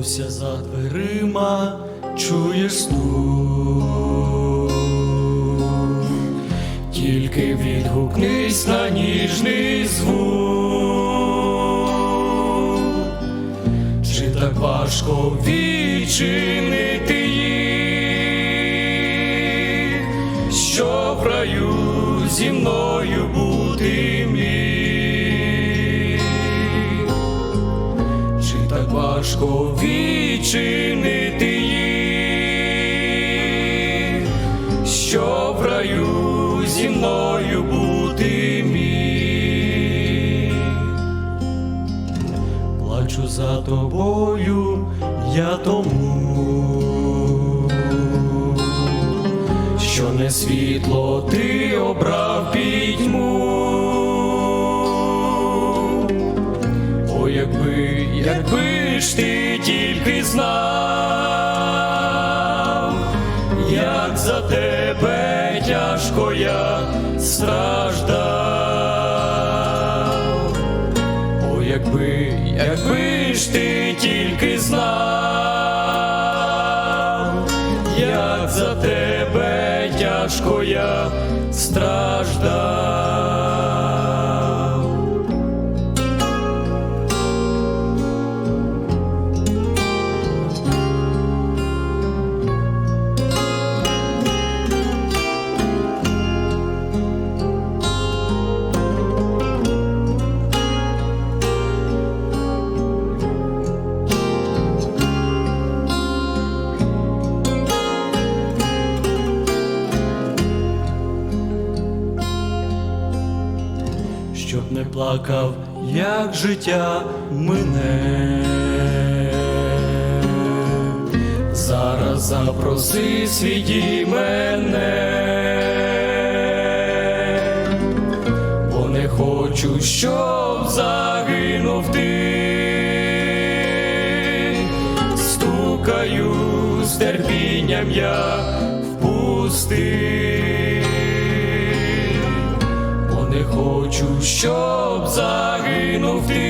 Ось за дверима чуєш стук, тільки відгукнись на ніжний звук, важко відчинити їх, що в раю зі мною бути міг. Чи так важко відчинити Плачу за тобою, я тому, що не світло ти обрав пітьму. О, якби, якби ж ти тільки знав, як за тебе тяжко я страждав. Якби, якби ж ти тільки знав, як за тебе тяжко я страждав. Щоб не плакав, як життя мине. Зараз запроси світі мене, бо не хочу, щоб загинув ти. Стукаю з терпінням я в хочу, щоб загинув ти.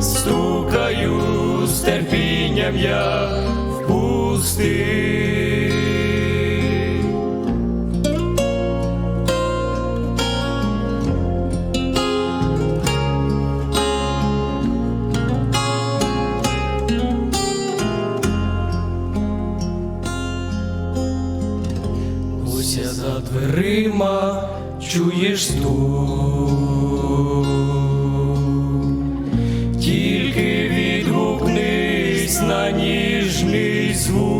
Стукаю з терпінням я в пустий. за дверима чуєш стук, тільки відгукнись на ніжний звук.